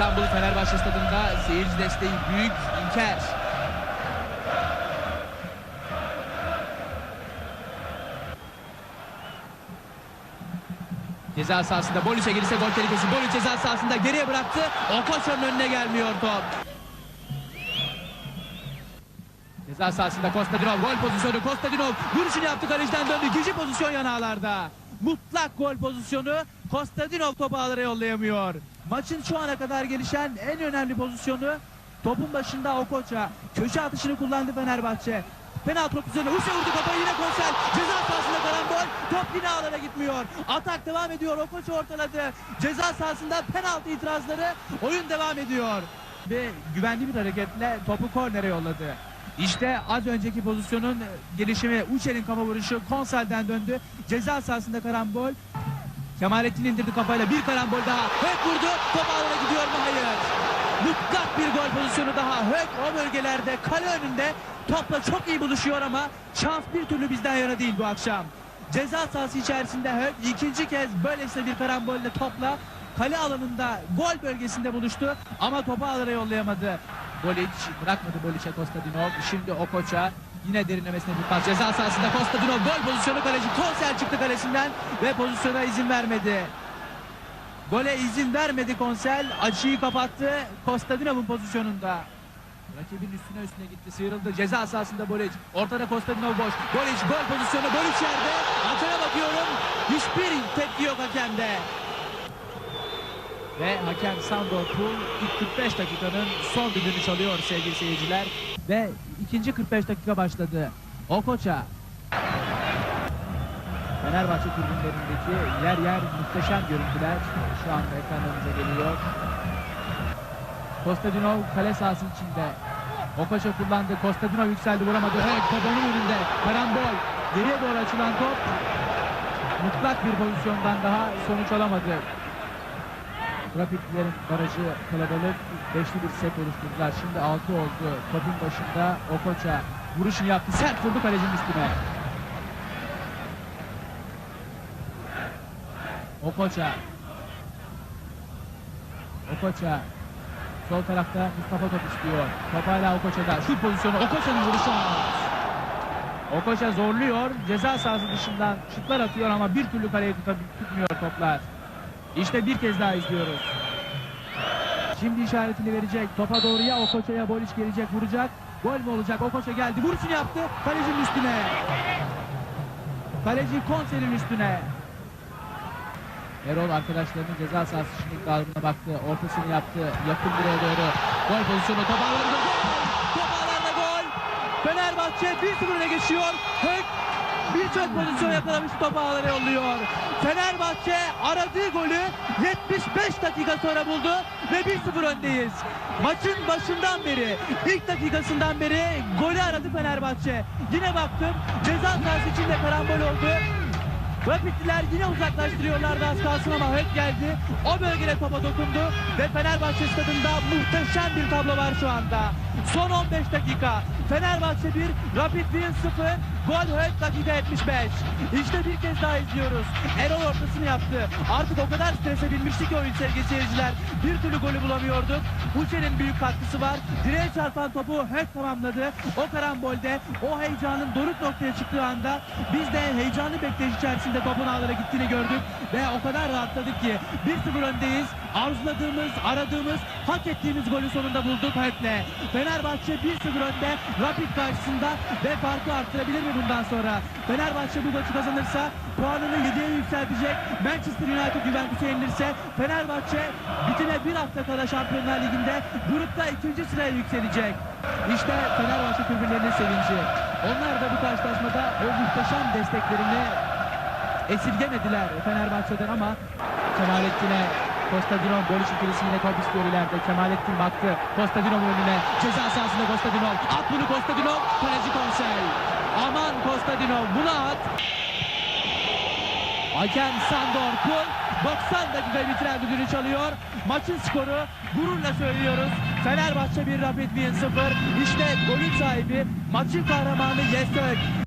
İstanbul Fenerbahçe stadında seyirci desteği büyük İlker. Ceza sahasında Bolic'e gelirse gol tehlikesi. Bolic ceza sahasında geriye bıraktı. Okoço'nun önüne gelmiyor top. Ceza sahasında Kostadinov gol pozisyonu. Kostadinov vuruşunu yaptı kaleciden döndü. İkinci pozisyon yanağlarda. Mutlak gol pozisyonu. Kostadinov topu ağlara yollayamıyor. Maçın şu ana kadar gelişen en önemli pozisyonu topun başında Okoça. Köşe atışını kullandı Fenerbahçe. Penaltı pozisyonu. Hüseyin vurdu kafayı yine Konsel. Ceza sahasında karambol. Top yine ağlara gitmiyor. Atak devam ediyor. Okoça ortaladı. Ceza sahasında penaltı itirazları. Oyun devam ediyor. Ve güvenli bir hareketle topu kornere yolladı. İşte az önceki pozisyonun gelişimi Uçer'in kafa vuruşu Konsel'den döndü. Ceza sahasında karambol. Kemalettin indirdi kafayla bir karambol daha. Hök vurdu. Top ağlara gidiyor mu? Hayır. Mutlak bir gol pozisyonu daha. Hök o bölgelerde kale önünde topla çok iyi buluşuyor ama şans bir türlü bizden yana değil bu akşam. Ceza sahası içerisinde Hök ikinci kez böylesine bir karambolle topla kale alanında gol bölgesinde buluştu ama topu ağlara yollayamadı. Bolic bırakmadı Bolic'e Kostadinov. Şimdi Okoça yine derinlemesine bir pas. Ceza sahasında Kostadinov gol pozisyonu kaleci Konsel çıktı kalesinden ve pozisyona izin vermedi. Gole izin vermedi Konsel. Açıyı kapattı Kostadinov'un pozisyonunda. Rakibin üstüne üstüne gitti sıyrıldı. Ceza sahasında Bolic. Ortada Kostadinov boş. Bolic gol pozisyonu. Bolic yerde. Hakeme bakıyorum. Hiçbir tepki yok hakemde. Ve hakem Sandor Pul ilk 45 dakikanın son düdüğünü çalıyor sevgili seyirciler. Ve ikinci 45 dakika başladı. Okoça. Fenerbahçe tribünlerindeki yer yer muhteşem görüntüler şu anda ekranlarımıza geliyor. Kostadinov kale sahası içinde. Okoça kullandı. Kostadinov yükseldi vuramadı. Evet onun önünde. Karambol. Geriye doğru açılan top. Mutlak bir pozisyondan daha sonuç alamadı. Rapidlerin barajı kalabalık. Beşli bir set oluşturdular. Şimdi altı oldu. Topun başında Okoça vuruşunu yaptı. Sert vurdu kalecinin üstüne. Okoça. Okoça. Sol tarafta Mustafa top istiyor. Top hala Okoça'da. Şut pozisyonu Okoça'nın vuruşu. Okoça zorluyor. Ceza sahası dışından şutlar atıyor ama bir türlü kaleye tutmuyor toplar. İşte bir kez daha izliyoruz. Şimdi işaretini verecek. Topa doğru ya Okoça ya Boliç gelecek vuracak. Gol mü olacak? Okoça geldi. Vuruşunu yaptı. Kalecinin üstüne. Kaleci Konser'in üstüne. Erol arkadaşlarının ceza sahası içindeki dağılımına baktı. Ortasını yaptı. Yakın direğe doğru. Gol pozisyonu. Top ağlarında gol. Top ağlarında gol. Fenerbahçe 1-0 öne geçiyor. Hök birçok pozisyon yakalamış top ağlara yolluyor. Fenerbahçe aradığı golü 75 dakika sonra buldu ve 1-0 öndeyiz. Maçın başından beri, ilk dakikasından beri golü aradı Fenerbahçe. Yine baktım ceza sahası içinde karambol oldu. Rapidliler yine uzaklaştırıyorlardı az kalsın ama Hök geldi. O bölgede topa dokundu ve Fenerbahçe stadında muhteşem bir tablo var şu anda. Son 15 dakika. Fenerbahçe 1, Rapid Wien 0, gol Hök dakika 75. İşte bir kez daha izliyoruz. Erol ortasını yaptı. Artık o kadar strese binmişti ki oyun sevgili seyirciler. Bir türlü golü bulamıyorduk. Uçer'in büyük katkısı var. Direğe çarpan topu Hök tamamladı. O karambolde o heyecanın doruk noktaya çıktığı anda biz de heyecanlı bekleyiş içerisinde topun ağlara gittiğini gördük ve o kadar rahatladık ki 1-0 öndeyiz. Arzuladığımız, aradığımız, hak ettiğimiz golü sonunda bulduk Hök'le. Fenerbahçe 1-0 önde Rapid karşısında ve farkı arttırabilir mi bundan sonra? Fenerbahçe bu maçı kazanırsa puanını 7'ye yükseltecek. Manchester United Juventus'e yenilirse Fenerbahçe bitine bir hafta kala Şampiyonlar Ligi'nde grupta ikinci sıraya yükselecek. İşte Fenerbahçe tribünlerinin sevinci. Onlar da bu karşılaşmada o muhteşem desteklerini esirgemediler Fenerbahçe'den ama Kemalettin'e Kostadinov gol ikilisi yine top istiyor ileride. Kemalettin baktı. Kostadinov'un önüne. Ceza sahasında Kostadinov. At bunu Kostadinov. Kaleci Konsey. Aman Kostadinov buna at. Hakem Sandor Kul 90 dakika bitiren düdüğünü çalıyor. Maçın skoru gururla söylüyoruz. Fenerbahçe 1 Rapid Wien 0. İşte golün sahibi maçın kahramanı Yesök.